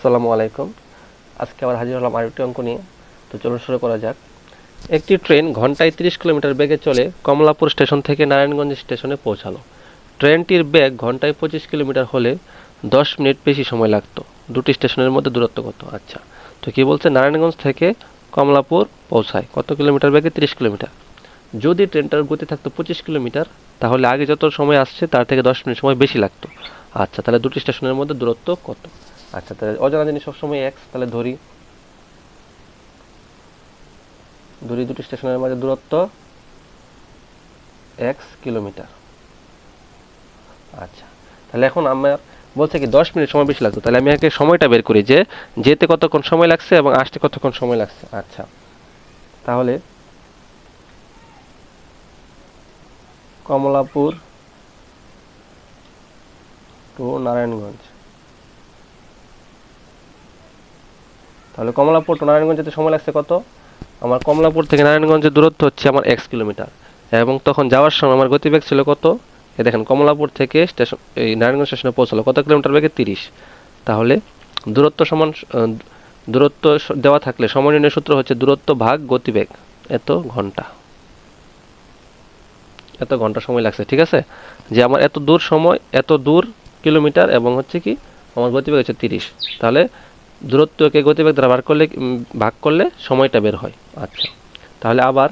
আসসালামু আলাইকুম। আজকে আবার হাজির হলাম আরেকটি অঙ্ক নিয়ে। তো চলুন শুরু করা যাক। একটি ট্রেন ঘন্টায় তিরিশ কিলোমিটার বেগে চলে কমলাপুর স্টেশন থেকে নারায়ণগঞ্জ স্টেশনে পৌঁছালো। ট্রেনটির বেগ ঘন্টায় পঁচিশ কিলোমিটার হলে দশ মিনিট বেশি সময় লাগতো। দুটি স্টেশনের মধ্যে দূরত্ব কত? আচ্ছা তো কী বলছে নারায়ণগঞ্জ থেকে কমলাপুর পৌঁছায়? কত কিলোমিটার বেগে? তিরিশ কিলোমিটার। যদি ট্রেনটার গতি থাকতো পঁচিশ কিলোমিটার, তাহলে আগে যত সময় আসছে, তার থেকে দশ মিনিট সময় বেশি লাগতো। আচ্ছা তাহলে দুটি স্টেশনের মধ্যে দূরত্ব কত? আচ্ছা তাহলে অজানা জিনিস সবসময় এক্স তাহলে ধরি। ধরি দুটি স্টেশনের মাঝে দূরত্ব এক্স কিলোমিটার। আচ্ছা তাহলে এখন আমার বলছে কি দশ মিনিট সময় বেশি লাগতো তাহলে আমি আগে সময়টা বের করি যে যেতে কতক্ষণ সময় লাগছে এবং আসতে কতক্ষণ সময় লাগছে। আচ্ছা তাহলে কমলাপুর টু নারায়ণগঞ্জ। তাহলে কমলাপুর টু নারায়ণগঞ্জ যেতে সময় লাগছে কত? আমার কমলাপুর থেকে নারায়ণগঞ্জের দূরত্ব হচ্ছে আমার এক্স কিলোমিটার এবং তখন যাওয়ার সময় আমার গতিবেগ ছিল কত? এই দেখেন, কমলাপুর থেকে স্টেশন, এই নারায়ণগঞ্জ স্টেশনে পৌঁছালো। কত কিলোমিটার বেগে? তিরিশ। তাহলে দূরত্ব সমান দূরত্ব দেওয়া থাকলে সময় নির্ণয় সূত্র হচ্ছে দূরত্ব ভাগ গতিবেগ। এত ঘণ্টা। এত ঘণ্টা সময় লাগছে, ঠিক আছে? যে আমার এত দূর সময়, এত দূর কিলোমিটার এবং হচ্ছে কি, আমার গতিবেগ হচ্ছে তিরিশ। তাহলে দূরত্বকে গতিবেগ দ্বারা ভাগ করলে ভাগ করলে সময়টা বের হয়। আচ্ছা। তাহলে আবার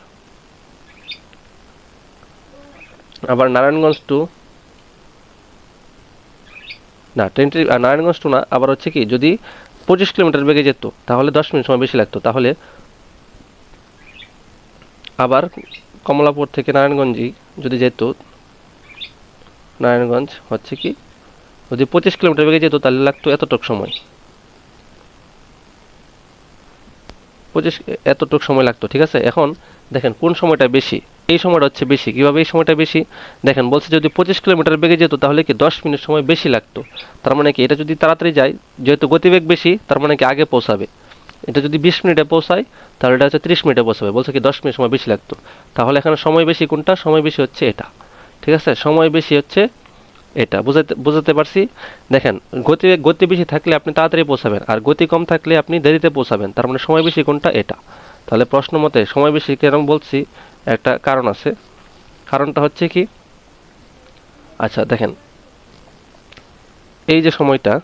আবার নারায়ণগঞ্জ টু না ট্রেনটি নারায়ণগঞ্জ টু না, আবার হচ্ছে কি, যদি পঁচিশ কিলোমিটার বেগে যেত, তাহলে দশ মিনিট সময় বেশি লাগতো। তাহলে আবার কমলাপুর থেকে নারায়ণগঞ্জই যদি যেত, নারায়ণগঞ্জ হচ্ছে কি, যদি পঁচিশ কিলোমিটার বেগে যেত, তাহলে লাগতো এতটুক সময়। পঁচিশ এতটুকু সময় লাগতো, ঠিক আছে? এখন দেখেন কোন সময়টা বেশি? এই সময়টা হচ্ছে বেশি। কীভাবে এই সময়টা বেশি? দেখেন বলছে যদি পঁচিশ কিলোমিটার বেগে যেত তাহলে কি দশ মিনিট সময় বেশি লাগতো? তার মানে কি এটা যদি তাড়াতাড়ি যায়, যেহেতু গতিবেগ বেশি, তার মানে কি আগে পৌঁছাবে। এটা যদি বিশ মিনিটে পৌঁছায়, তাহলে এটা হচ্ছে ত্রিশ মিনিটে পৌঁছাবে। বলছে কি দশ মিনিট সময় বেশি লাগতো। তাহলে এখানে সময় বেশি কোনটা? সময় বেশি হচ্ছে এটা। ঠিক আছে? সময় বেশি হচ্ছে এটা বুঝাতে বুঝাতে পারছি? দেখেন, গতি গতি বেশি থাকলে আপনি তাড়াতাড়ি পৌঁছাবেন, আর গতি কম থাকলে আপনি দেরিতে পৌঁছাবেন, তার মানে সময় বেশি কোনটা? এটা। তাহলে প্রশ্ন মতে, সময় বেশি কেন বলছি? একটা কারণ আছে। কারণটা হচ্ছে কি? আচ্ছা দেখেন। এই যে সময়টা,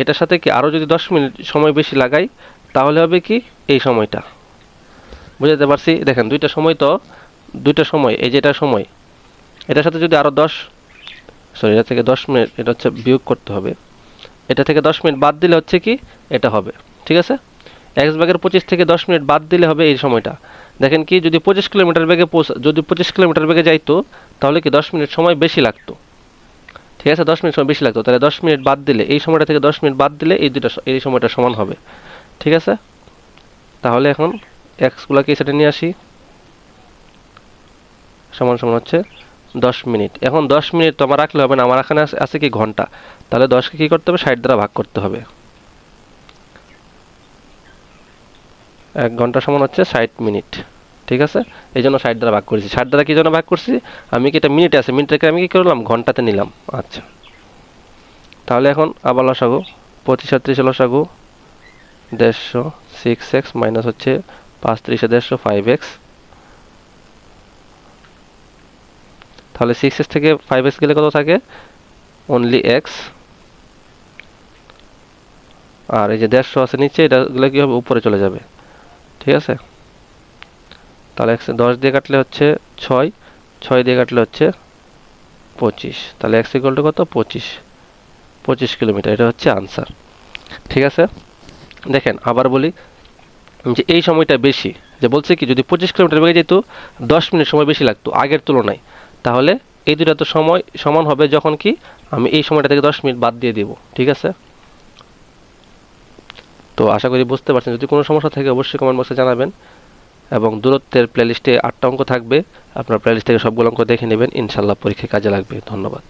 এটার সাথে কি আরও যদি দশ মিনিট সময় বেশি লাগাই, তাহলে হবে কি? এই সময়টা। বুঝাতে পারছি? দেখেন, দুইটা সময় তো, দুইটা সময়, এই যেটা সময়, এটার সাথে যদি আরও দশ সরি এটা থেকে দশ মিনিট, এটা হচ্ছে বিয়োগ করতে হবে। এটা থেকে দশ মিনিট বাদ দিলে হচ্ছে কি? এটা হবে। ঠিক আছে? এক্স ভাগের পঁচিশ থেকে দশ মিনিট বাদ দিলে হবে এই সময়টা। দেখেন কি, যদি পঁচিশ কিলোমিটার বেগে পৌঁছা, যদি পঁচিশ কিলোমিটার বেগে যাইতো, তাহলে কি দশ মিনিট সময় বেশি লাগতো? ঠিক আছে? দশ মিনিট সময় বেশি লাগতো। তাহলে দশ মিনিট বাদ দিলে, এই সময়টা থেকে দশ মিনিট বাদ দিলে এই দুটো এই সময়টা সমান হবে। ঠিক আছে? তাহলে এখন এক্সগুলোকে সেটা নিয়ে আসি। সমান সমান হচ্ছে দশ মিনিট। এখন দশ মিনিট তো আমার রাখলে হবে না, আমার এখানে আছে- কি ঘণ্টা? তাহলে দশকে কী করতে হবে? ষাট দ্বারা ভাগ করতে হবে। এক ঘণ্টা সমান হচ্ছে ষাট মিনিট। ঠিক আছে? এই জন্য ষাট দ্বারা ভাগ করেছি। ষাট দ্বারা কী জন্য ভাগ করছি? আমি কি এটা মিনিটে আছে? মিনিটটাকে আমি কী করলাম? ঘন্টাতে নিলাম। আচ্ছা। তাহলে এখন আবার লসাগু। পঁচিশ আর ত্রিশে লসাগু। দেড়শো সিক্স এক্স মাইনাস হচ্ছে পাঁচ ত্রিশে দেড়শো ফাইভ এক্স তাহলে সিক্স এক্স থেকে ফাইভ এক্স গেলে কত থাকে? অনলি এক্স আর এই যে দেড়শো আছে নিচে, এটা গুলো কী হবে? উপরে চলে যাবে। ঠিক আছে? তাহলে এক্স দশ দিয়ে কাটলে হচ্ছে ছয় ছয় দিয়ে কাটলে হচ্ছে পঁচিশ। তাহলে এক্স ইকুয়াল টু কত? পঁচিশ। পঁচিশ কিলোমিটার, এটা হচ্ছে আনসার ঠিক আছে? দেখেন, আবার বলি যে এই সময়টা বেশি। যে বলছে কি, যদি পঁচিশ কিলোমিটার বেগে যেত, দশ মিনিট সময় বেশি লাগতো, আগের তুলনায়। তাহলে এই দুটা তো সময় সমান হবে যখন কি আমি এই সময়টা থেকে দশ মিনিট বাদ দিয়ে দিব, ঠিক আছে? তো আশা করি বুঝতে পারছেন। যদি কোনো সমস্যা থাকে অবশ্যই কমেন্ট বক্সে জানাবেন এবং দূরত্বের প্লেলিস্টে আটটা অঙ্ক থাকবে। আপনার প্লেলিস্ট থেকে সবগুলো অঙ্ক দেখে নেবেন। ইনশাল্লাহ পরীক্ষায় কাজে লাগবে। ধন্যবাদ।